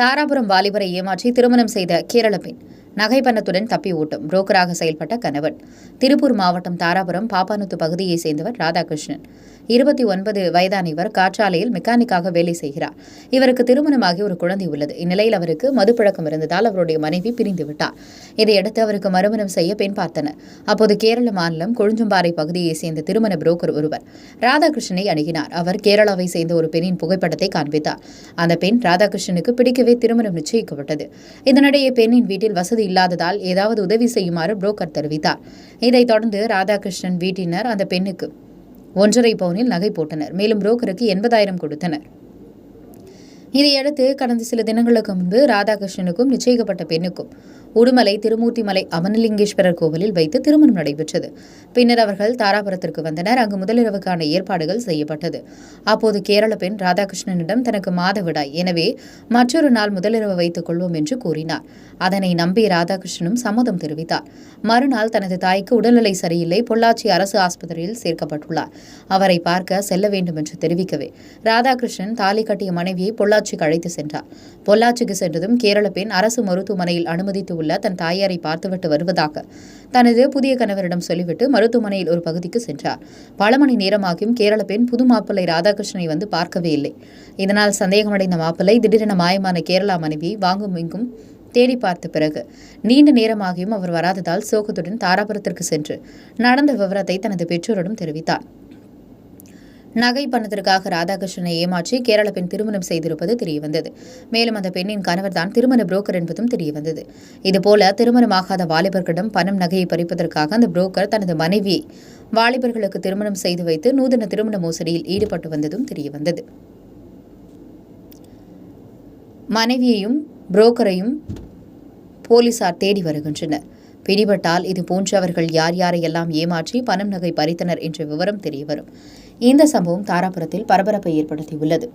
தாராபுரம் வாலிபரை ஏமாற்றி திருமணம் செய்த கேரள பெண். நகைப்பணத்துடன் தப்பி ஓட்டும் புரோக்கராக செயல்பட்ட கணவன். திருப்பூர் மாவட்டம் தாராபுரம் பாப்பானுத்து பகுதியைச் சேர்ந்தவர் ராதாகிருஷ்ணன். இருபத்தி ஒன்பது வயதான இவர் காற்றாலையில் மெக்கானிக்காக வேலை செய்கிறார். இவருக்கு திருமணமாகி ஒரு குழந்தை உள்ளது. இந்நிலையில் அவருக்கு மதுப்பழக்கம் இருந்ததால் அவருடைய மனைவி பிரிந்து விட்டார். இதையடுத்து அவருக்கு மறுமணம் செய்ய பெண் பார்த்தனர். அப்போது கேரள மாநிலம் கொழுஞ்சம்பாறை பகுதியைச் சேர்ந்த திருமண புரோக்கர் ஒருவர் ராதாகிருஷ்ணனை அணுகினார். அவர் கேரளாவை சேர்ந்த ஒரு பெண்ணின் புகைப்படத்தை காண்பித்தார். அந்த பெண் ராதாகிருஷ்ணனுக்கு பிடிக்கவே திருமணம் நிச்சயிக்கப்பட்டது. இதனிடையே பெண்ணின் வீட்டில் வசதி இல்லாததால் ஏதாவது உதவி செய்யுமாறு புரோக்கர் தெரிவித்தார். இதைத் தொடர்ந்து ராதாகிருஷ்ணன் வீட்டினர் அந்த பெண்ணுக்கு ஒன்றரை பவுனில் நகை போட்டனர். மேலும் புரோக்கருக்கு எண்பதாயிரம் கொடுத்தனர். இதையடுத்து கடந்த சில தினங்களுக்கு முன்பு ராதாகிருஷ்ணனுக்கும் நிச்சயிக்கப்பட்ட பெண்ணுக்கும் உடுமலை திருமூர்த்திமலை அமனலிங்கேஸ்வரர் கோவிலில் வைத்து திருமணம் நடைபெற்றது. பின்னர் அவர்கள் தாராபுரத்திற்கு வந்தனர். அங்கு முதலிரவுக்கான ஏற்பாடுகள் செய்யப்பட்டது. அப்போது கேரள பெண் ராதாகிருஷ்ணனிடம் தனக்கு மாதவிடாய் எனவே மற்றொரு நாள் முதலிரவு வைத்துக் கொள்வோம் என்று கூறினார். அதனை நம்பி ராதாகிருஷ்ணனும் சம்மதம் தெரிவித்தார். மறுநாள் தனது தாய்க்கு உடல்நிலை சரியில்லை. பொள்ளாச்சி அரசு ஆஸ்பத்திரியில் சேர்க்கப்பட்டுள்ளார். அவரை பார்க்க செல்ல வேண்டும் என்று தெரிவிக்கவே ராதாகிருஷ்ணன் தாலி கட்டிய மனைவியை பொள்ளாச்சிக்கு அழைத்து சென்றார். பொள்ளாச்சிக்கு சென்றதும் கேரள பெண் அரசு மருத்துவமனையில் அனுமதித்து உள்ள தன் தாயாரை பார்த்துவிட்டு வருவதாக தனது புதிய கணவரிடம் சொல்லிவிட்டு மருத்துவமனையில் ஒரு பகுதிக்கு சென்றார். பல மணி நேரமாகியும் கேரள பெண் புது மாப்பிள்ளை ராதாகிருஷ்ணனை வந்து பார்க்கவே இல்லை. இதனால் சந்தேகமடைந்த மாப்பிள்ளை திடீரென மாயமான கேரளா மனைவி வாங்கும் இங்கும் தேடி பார்த்த பிறகு நீண்ட நேரமாகியும் அவர் வராததால் சோகத்துடன் தாராபுரத்திற்கு சென்று நடந்த விவரத்தை தனது பெற்றோரிடம் தெரிவித்தார். நகை பணத்திற்காக ராதாகிருஷ்ணனை ஏமாற்றி கேரள பெண் திருமணம் செய்திருப்பது தெரியவந்தது. மேலும் அந்த பெண்ணின் கணவர் தான் திருமண புரோக்கர் என்பதும் தெரியவந்தது. இதுபோல திருமணமாகாத வாலிபர்களிடம் பணம் நகையை பறிப்பதற்காக அந்த புரோக்கர் தனது மனைவியை வாலிபர்களுக்கு திருமணம் செய்து வைத்து நூதன திருமண மோசடியில் ஈடுபட்டு வந்ததும் தெரியவந்தது. மனைவியையும் புரோக்கரையும் போலீசார் தேடி வருகின்றனர். பிடிபட்டால் இது போன்றவர்கள் யார் யாரையெல்லாம் ஏமாற்றி பணம் நகை பறித்தனர் என்ற விவரம் தெரியவரும். இந்த சம்பவம் தாராபுரத்தில் பரபரப்பை ஏற்படுத்தியுள்ளது.